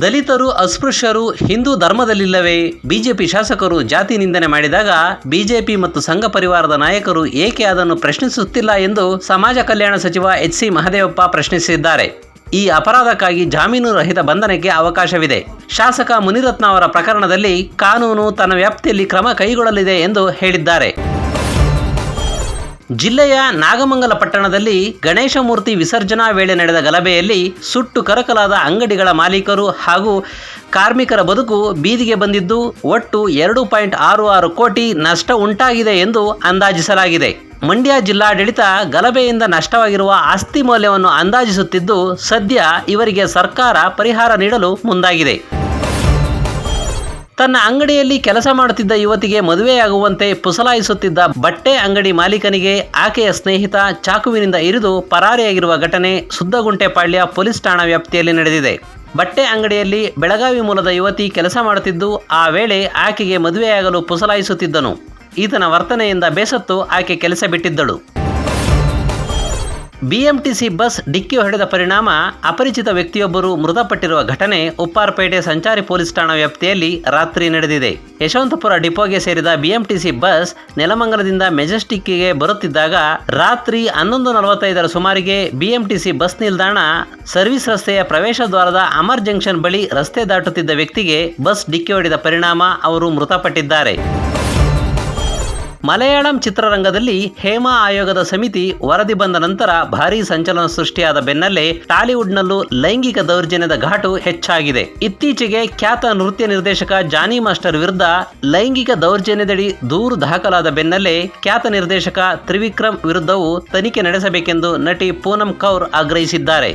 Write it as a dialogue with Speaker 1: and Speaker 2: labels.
Speaker 1: ದಲಿತರು, ಅಸ್ಪೃಶ್ಯರು, ಹಿಂದೂ ಧರ್ಮದಲ್ಲಿಲ್ಲವೇ? ಬಿಜೆಪಿ ಶಾಸಕರು ಜಾತಿ ನಿಂದನೆ ಮಾಡಿದಾಗ ಬಿಜೆಪಿ ಮತ್ತು ಸಂಘ ಪರಿವಾರದ ನಾಯಕರು ಏಕೆ ಅದನ್ನು ಪ್ರಶ್ನಿಸುತ್ತಿಲ್ಲ ಎಂದು ಸಮಾಜ ಕಲ್ಯಾಣ ಸಚಿವ ಎಚ್ ಸಿ ಮಹದೇವಪ್ಪ ಪ್ರಶ್ನಿಸಿದ್ದಾರೆ. ಈ ಅಪರಾಧಕ್ಕಾಗಿ ಜಾಮೀನು ರಹಿತ ಬಂಧನಕ್ಕೆ ಅವಕಾಶವಿದೆ. ಶಾಸಕ ಮುನಿರತ್ನ ಅವರ ಪ್ರಕರಣದಲ್ಲಿ ಕಾನೂನು ತನ್ನ ವ್ಯಾಪ್ತಿಯಲ್ಲಿ ಕ್ರಮ ಕೈಗೊಳ್ಳಲಿದೆ ಎಂದು ಹೇಳಿದ್ದಾರೆ. ಜಿಲ್ಲೆಯ ನಾಗಮಂಗಲ ಪಟ್ಟಣದಲ್ಲಿ ಗಣೇಶ ಮೂರ್ತಿ ವಿಸರ್ಜನಾ ವೇಳೆ ನಡೆದ ಗಲಭೆಯಲ್ಲಿ ಸುಟ್ಟು ಕರಕಲಾದ ಅಂಗಡಿಗಳ ಮಾಲೀಕರು ಹಾಗೂ ಕಾರ್ಮಿಕರ ಬದುಕು ಬೀದಿಗೆ ಬಂದಿದ್ದು, ಒಟ್ಟು ಎರಡು ಪಾಯಿಂಟ್ ಆರು ಆರು ಕೋಟಿ ನಷ್ಟ ಉಂಟಾಗಿದೆ ಎಂದು ಅಂದಾಜಿಸಲಾಗಿದೆ. ಮಂಡ್ಯ ಜಿಲ್ಲಾಡಳಿತ ಗಲಭೆಯಿಂದ ನಷ್ಟವಾಗಿರುವ ಆಸ್ತಿ ಮೌಲ್ಯವನ್ನು ಅಂದಾಜಿಸುತ್ತಿದ್ದು, ಸದ್ಯ ಇವರಿಗೆ ಸರ್ಕಾರ ಪರಿಹಾರ ನೀಡಲು ಮುಂದಾಗಿದೆ. ತನ್ನ ಅಂಗಡಿಯಲ್ಲಿ ಕೆಲಸ ಮಾಡುತ್ತಿದ್ದ ಯುವತಿಗೆ ಮದುವೆಯಾಗುವಂತೆ ಪುಸಲಾಯಿಸುತ್ತಿದ್ದ ಬಟ್ಟೆ ಅಂಗಡಿ ಮಾಲೀಕನಿಗೆ ಆಕೆಯ ಸ್ನೇಹಿತ ಚಾಕುವಿನಿಂದ ಇರಿದು ಪರಾರಿಯಾಗಿರುವ ಘಟನೆ ಸುದ್ದಗುಂಟೆಪಾಳ್ಯ ಪೊಲೀಸ್ ಠಾಣಾ ವ್ಯಾಪ್ತಿಯಲ್ಲಿ ನಡೆದಿದೆ. ಬಟ್ಟೆ ಅಂಗಡಿಯಲ್ಲಿ ಬೆಳಗಾವಿ ಮೂಲದ ಯುವತಿ ಕೆಲಸ ಮಾಡುತ್ತಿದ್ದು, ಆ ವೇಳೆ ಆಕೆಗೆ ಮದುವೆಯಾಗಲು ಪುಸಲಾಯಿಸುತ್ತಿದ್ದನು. ಈತನ ವರ್ತನೆಯಿಂದ ಬೇಸತ್ತು ಆಕೆ ಕೆಲಸ ಬಿಟ್ಟಿದ್ದಳು. ಬಿಎಂಟಿಸಿ ಬಸ್ ಡಿಕ್ಕಿ ಹೊಡೆದ ಪರಿಣಾಮ ಅಪರಿಚಿತ ವ್ಯಕ್ತಿಯೊಬ್ಬರು ಮೃತಪಟ್ಟಿರುವ ಘಟನೆ ಉಪ್ಪಾರಪೇಟೆ ಸಂಚಾರಿ ಪೊಲೀಸ್ ಠಾಣಾ ವ್ಯಾಪ್ತಿಯಲ್ಲಿ ರಾತ್ರಿ ನಡೆದಿದೆ. ಯಶವಂತಪುರ ಡಿಪೋಗೆ ಸೇರಿದ ಬಿಎಂಟಿಸಿ ಬಸ್ ನೆಲಮಂಗಲದಿಂದ ಮೆಜೆಸ್ಟಿಕ್ಗೆ ಬರುತ್ತಿದ್ದಾಗ ರಾತ್ರಿ ಹನ್ನೊಂದು ನಲವತ್ತೈದರ ಸುಮಾರಿಗೆ ಬಿಎಂಟಿಸಿ ಬಸ್ ನಿಲ್ದಾಣ ಸರ್ವಿಸ್ ರಸ್ತೆಯ ಪ್ರವೇಶ ದ್ವಾರದ ಅಮರ್ ಜಂಕ್ಷನ್ ಬಳಿ ರಸ್ತೆ ದಾಟುತ್ತಿದ್ದ ವ್ಯಕ್ತಿಗೆ ಬಸ್ ಡಿಕ್ಕಿ ಹೊಡೆದ ಪರಿಣಾಮ ಅವರು ಮೃತಪಟ್ಟಿದ್ದಾರೆ. ಮಲಯಾಳಂ ಚಿತ್ರರಂಗದಲ್ಲಿ ಹೇಮಾ ಆಯೋಗದ ಸಮಿತಿ ವರದಿ ಬಂದ ನಂತರ ಭಾರೀ ಸಂಚಲನ ಸೃಷ್ಟಿಯಾದ ಬೆನ್ನಲ್ಲೇ ಟಾಲಿವುಡ್ನಲ್ಲೂ ಲೈಂಗಿಕ ದೌರ್ಜನ್ಯದ ಘಾಟು ಹೆಚ್ಚಾಗಿದೆ. ಇತ್ತೀಚೆಗೆ ಖ್ಯಾತ ನೃತ್ಯ ನಿರ್ದೇಶಕ ಜಾನಿ ಮಾಸ್ಟರ್ ವಿರುದ್ಧ ಲೈಂಗಿಕ ದೌರ್ಜನ್ಯದಡಿ ದೂರು ದಾಖಲಾದ ಬೆನ್ನಲ್ಲೇ ಖ್ಯಾತ ನಿರ್ದೇಶಕ ತ್ರಿವಿಕ್ರಮ್ ವಿರುದ್ಧವೂ ತನಿಖೆ ನಡೆಸಬೇಕೆಂದು ನಟಿ ಪೂನಂ ಕೌರ್ ಆಗ್ರಹಿಸಿದ್ದಾರೆ.